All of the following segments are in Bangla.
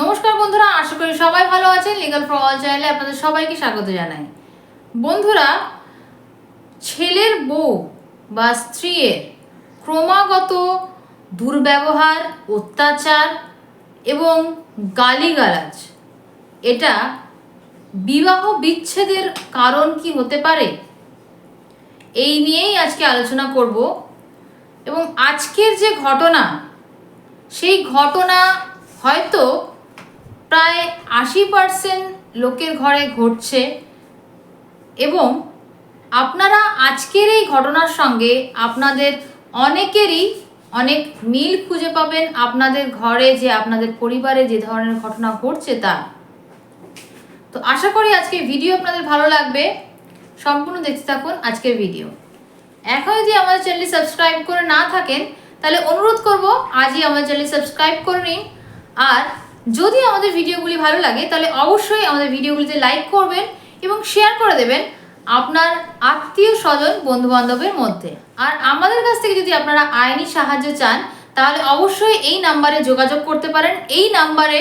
নমস্কার বন্ধুরা, আশা করি সবাই ভালো আছেন। লিগাল ফর অল চ্যানেলে আপনাদের সবাইকে স্বাগত জানাই। বন্ধুরা, ছেলের বউ বা স্ত্রীর ক্রমাগত দুর্ব্যবহার, অত্যাচার এবং গালিগালাজ, এটা বিবাহ বিচ্ছেদের কারণ কি হতে পারে? এই নিয়েই আজকে আলোচনা করব এবং আজকের যে ঘটনা, সেই ঘটনা হয়তো প্রায় আশি পার্সেন্ট লোকের ঘরে ঘটছে। এবং আপনারা আজকের এই ঘটনার সঙ্গে আপনাদের অনেকেরই অনেক মিল খুঁজে পাবেন আপনাদের ঘরে যে আপনাদের পরিবারে যে ধরনের ঘটনা ঘটছে তা। তো আশা করি আজকে ভিডিও আপনাদের ভালো লাগবে। সম্পূর্ণ দেখতে থাকুন আজকের ভিডিও এখন যদি আমাদের চ্যানেলটি সাবস্ক্রাইব করে না থাকেন, তাহলে অনুরোধ করব আজই আমাদের চ্যানেল সাবস্ক্রাইব করে নিন। আর যদি আমাদের ভিডিওগুলি ভালো লাগে, তাহলে অবশ্যই আমাদের ভিডিওগুলিতে লাইক করবেন এবং শেয়ার করে দেবেন আপনার আত্মীয় স্বজন বন্ধু বান্ধবের মধ্যে। আর আমাদের কাছ থেকে যদি আপনারা আইনি সাহায্য চান, তাহলে অবশ্যই এই নাম্বারে যোগাযোগ করতে পারেন। এই নাম্বারে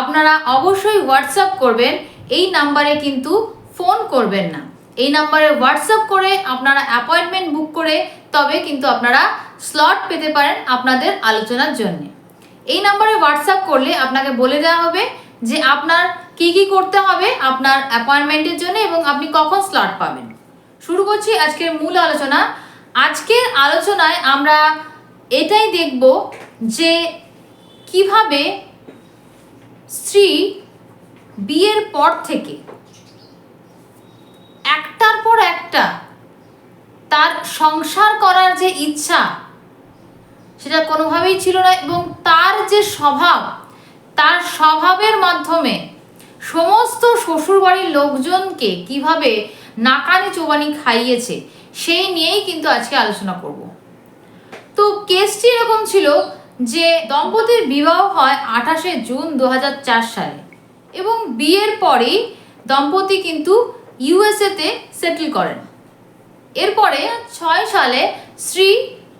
আপনারা অবশ্যই হোয়াটসঅ্যাপ করবেন। এই নাম্বারে কিন্তু ফোন করবেন না। এই নাম্বারে হোয়াটসঅ্যাপ করে আপনারা অ্যাপয়েন্টমেন্ট বুক করে তবে কিন্তু আপনারা স্লট পেতে পারেন আপনাদের আলোচনার জন্য। এই নাম্বারে হোয়াটসঅ্যাপ করলে আপনাকে বলে দেওয়া হবে যে আপনার কি কি করতে হবে আপনার অ্যাপয়েন্টমেন্টের জন্য এবং আপনি কখন স্লট পাবেন। শুরু করছি আজকের মূল আলোচনা। আজকের আলোচনায় আমরা এটাই দেখব যে কীভাবে স্ত্রী বিয়ের পর থেকে একটার পর একটা তার সংসার করার যে ইচ্ছা সেটা কোনোভাবেই ছিল না এবং তার যে স্বভাব, তার স্বভাবের মাধ্যমে সমস্ত শ্বশুরবাড়ির লোকজনকে কীভাবে নাকানি চোবানি খাইয়েছে, সেই নিয়েই কিন্তু আজকে আলোচনা করব। তো কেসটি এরকম ছিল যে দম্পতির বিবাহ হয় আঠাশে জুন দু হাজার চার সালে এবং বিয়ের পরেই দম্পতি কিন্তু ইউএসএতে সেটেল করেন। এরপরে ছয় সালে শ্রী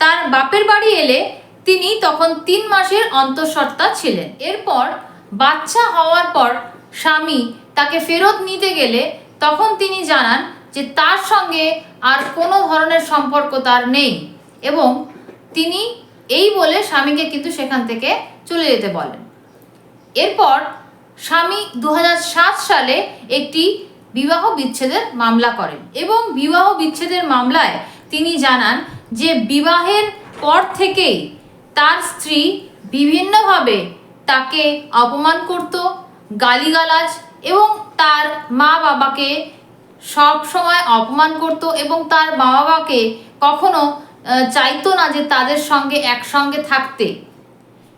তার বাপের বাড়ি এলে তিনি তখন তিন মাসের অন্তঃসত্ত্বা ছিলেন। এরপর বাচ্চা হওয়ার পর স্বামী তাকে ফেরত নিতে গেলে তখন তিনি জানান যে তার সঙ্গে আর কোনো ধরনের সম্পর্ক তার নেই এবং তিনি এই বলে স্বামীকে কিন্তু সেখান থেকে চলে যেতে বলেন। এরপর স্বামী দু হাজার সাত সালে একটি বিবাহ বিচ্ছেদের মামলা করেন এবং বিবাহ বিচ্ছেদের মামলায় তিনি জানান যে বিবাহের পর থেকেই তার স্ত্রী বিভিন্নভাবে তাকে অপমান করত, গালিগালাজ এবং তার মা বাবাকে সব সময় অপমান করত এবং তার মা বাবাকে কখনো চাইতো না যে তাদের সঙ্গে একসঙ্গে থাকতে।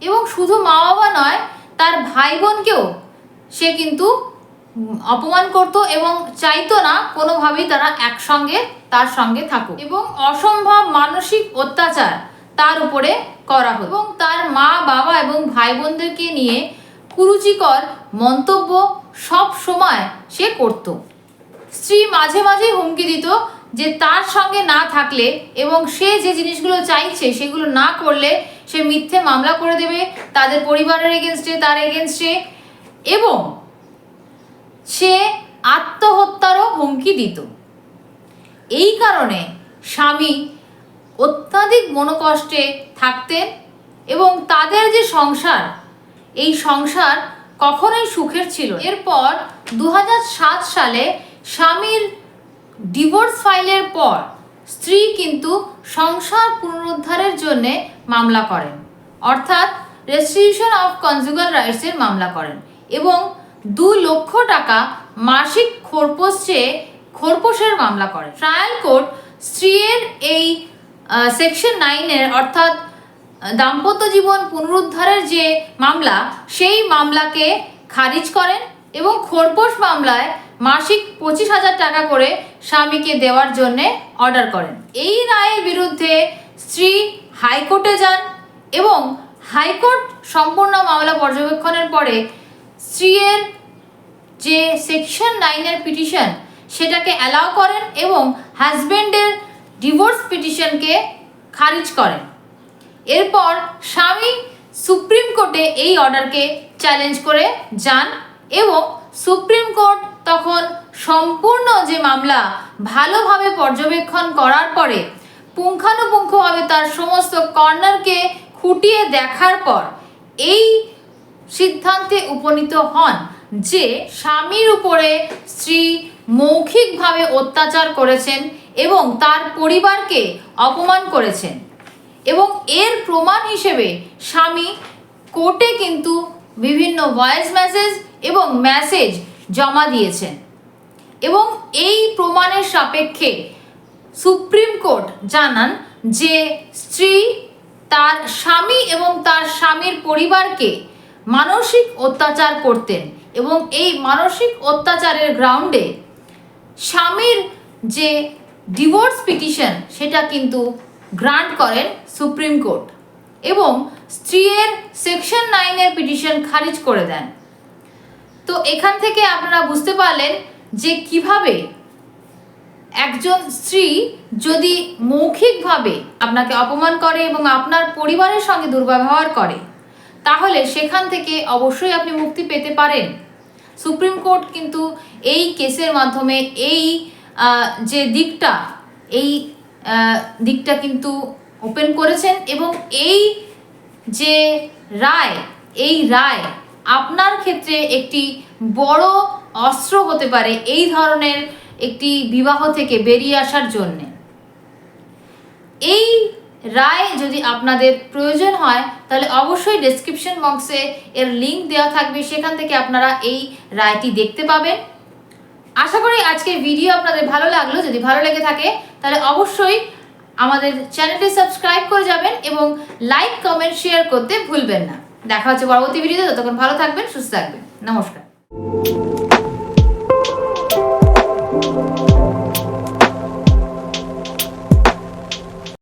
এবং শুধু মা বাবা নয়, তার ভাই বোনকেও সে কিন্তু অপমান করত এবং চাইতো না কোনোভাবেই তারা একসঙ্গে, তার সঙ্গে থাকুক। এবং অসম্ভব মানসিক অত্যাচার তার উপরে করা হতো। এবং তার মা, বাবা এবং ভাই বোনদেরকে নিয়ে কুরুচিকর মন্তব্য সব সময় সে করত। স্ত্রী মাঝে মাঝে হুমকি দিত যে তার সঙ্গে না থাকলে এবং সে যে জিনিসগুলো চাইছে সেগুলো না করলে সে মিথ্যে মামলা করে দেবে, তাদের পরিবারের এগেনস্টে তার এগেনস্টে এবং সে আত্মহত্যারও হুমকি দিত। এই কারণে স্বামী অত্যাধিক মনোকষ্টে থাকতেন এবং তাদের যে সংসার, এই সংসার কখনোই সুখের ছিল এরপর দু হাজার সাত সালে স্বামীর ডিভোর্স ফাইলের পর স্ত্রী কিন্তু সংসার পুনরুদ্ধারের জন্য মামলা করেন। অর্থাৎ রেস্টিটিউশন অফ কনজুগাল রাইটসের মামলা করেন এবং দু লক্ষ টাকা মাসিক খোরপোশ চেয়ে খোরপোশের মামলা করে। ট্রায়াল কোর্ট স্ত্রীর এই সেকশন নাইনের অর্থাৎ দাম্পত্য জীবন পুনরুদ্ধারের যে মামলা, সেই মামলাকে খারিজ করেন এবং খোরপোশ মামলায় মাসিক পঁচিশ হাজার টাকা করে স্বামীকে দেওয়ার জন্যে অর্ডার করেন। এই রায়ের বিরুদ্ধে স্ত্রী হাইকোর্টে যান এবং হাইকোর্ট সম্পূর্ণ মামলা পর্যবেক্ষণের পরে স্ত্রীর যে সেকশন নাইনের পিটিশন সেটাকে অ্যালাউ করেন এবং হাজব্যান্ডের ডিভোর্স পিটিশনকে খারিজ করেন। এরপর স্বামী সুপ্রিম কোর্টে এই অর্ডারকে চ্যালেঞ্জ করে যান এবং সুপ্রিম কোর্ট তখন সম্পূর্ণ যে মামলা ভালোভাবে পর্যবেক্ষণ করার পরে পুঙ্খানুপুঙ্খভাবে তার সমস্ত কর্নারকে খুঁটিয়ে দেখার পর এই সিদ্ধান্তে উপনীত হন যে স্বামীর উপরে স্ত্রী মৌখিকভাবে অত্যাচার করেছেন এবং তার পরিবারকে অপমান করেছেন। এবং এর প্রমাণ হিসেবে স্বামী কোর্টে কিন্তু বিভিন্ন ভয়েস মেসেজ এবং মেসেজ জমা দিয়েছেন। এবং এই প্রমাণের সাপেক্ষে সুপ্রিম কোর্ট জানান যে স্ত্রী তার স্বামী এবং তার স্বামীর পরিবারকে মানসিক অত্যাচার করতেন এবং এই মানসিক অত্যাচারের গ্রাউন্ডে স্বামীর যে ডিভোর্স পিটিশন সেটা কিন্তু গ্রান্ট করেন সুপ্রিম কোর্ট এবং স্ত্রীর সেকশন নাইনের পিটিশন খারিজ করে দেন। তো এখান থেকে আপনারা বুঝতে পারলেন যে কীভাবে একজন স্ত্রী যদি মৌখিকভাবে আপনাকে অপমান করে এবং আপনার পরিবারের সঙ্গে দুর্ব্যবহার করে তাহলে সেখান থেকে অবশ্যই আপনি মুক্তি পেতে পারেন। সুপ্রিম কোর্ট কিন্তু এই কেসের মাধ্যমে এই যে দিকটা, এই দিকটা কিন্তু ওপেন করেছেন এবং এই যে রায়, এই রায় আপনার ক্ষেত্রে একটি বড় অস্ত্র হতে পারে এই ধরনের একটি বিবাহ থেকে বেরিয়ে আসার জন্যে। এই রায় যদি আপনাদের প্রয়োজন হয়, তাহলে অবশ্যই ডেসক্রিপশন বক্সে এর লিঙ্ক দেওয়া থাকবে। সেখান থেকে আপনারা এই রায়টি দেখতে পাবেন। আশা করি আজকের ভিডিও আপনাদের ভালো লাগল। যদি ভালো লেগে থাকে, তাহলে অবশ্যই আমাদের চ্যানেলটি সাবস্ক্রাইব করে যাবেন এবং লাইক কমেন্ট শেয়ার করতে ভুলবেন না। দেখা হচ্ছে পরবর্তী ভিডিওতে ততক্ষণ ভালো থাকবেন, সুস্থ থাকবেন। নমস্কার।